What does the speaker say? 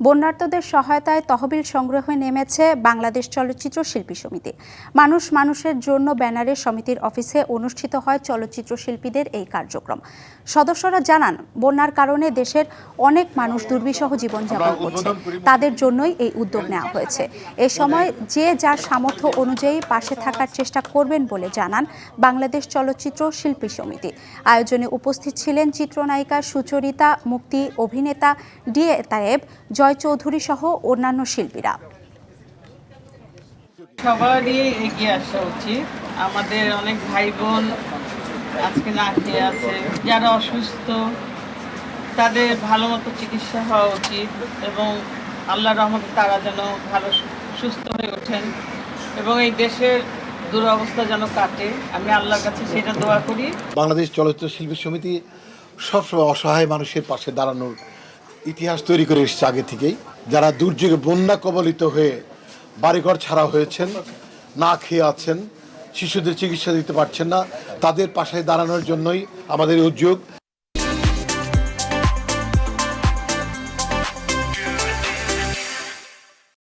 বন্যার্তদের সহায়তায় তহবিল সংগ্রহে নেমেছে বাংলাদেশ চলচ্চিত্র শিল্পী সমিতি। মানুষ মানুষের জন্য ব্যানারে সমিতির অফিসে অনুষ্ঠিত হয় চলচ্চিত্র শিল্পীদের এই কার্যক্রম। সদস্যরা জানান বন্যার কারণে দেশের অনেক মানুষ দুর্বিষহ জীবনযাপন করছে। তাদের জন্যই এই উদ্যোগ নেওয়া হয়েছে। এ সময় যে যার সামর্থ্য অনুযায়ী পাশে থাকার চেষ্টা করবেন বলে জানান বাংলাদেশ চলচ্চিত্র শিল্পী সমিতি। আয়োজনে উপস্থিত ছিলেন চিত্রনায়িকা সুচরিতা মুক্তি অভিনেতা ডিএ তায়েব জয় চৌধুরী সহ অন্যান্য শিল্পীরা। সবারই এগিয়ে আসা উচিত। আমাদের অনেক ভাই বোন আজকে না খেয়ে আছে। যারা অসুস্থ তাদের ভালো মতো চিকিৎসা হওয়া উচিত এবং আল্লাহ রহমতে তারা যেন ভালো সুস্থ হয়ে ওঠেন এবং এই দেশের দুরবস্থা যেন কাটে। আমি আল্লাহর কাছে সেটা দোয়া করি। বাংলাদেশ চলচ্চিত্র শিল্পী সমিতি সবসময় অসহায় মানুষের পাশে দাঁড়ানোর ইতিহাস তৈরি করে এসছে আগে থেকেই। যারা দুর্যোগে বন্যা কবলিত হয়ে বাড়িঘর ছাড়া হয়েছেন, না খেয়ে আছেন, শিশুদের চিকিৎসা দিতে পারছেন না, তাদের পাশে দাঁড়ানোর জন্যই আমাদের উদ্যোগ।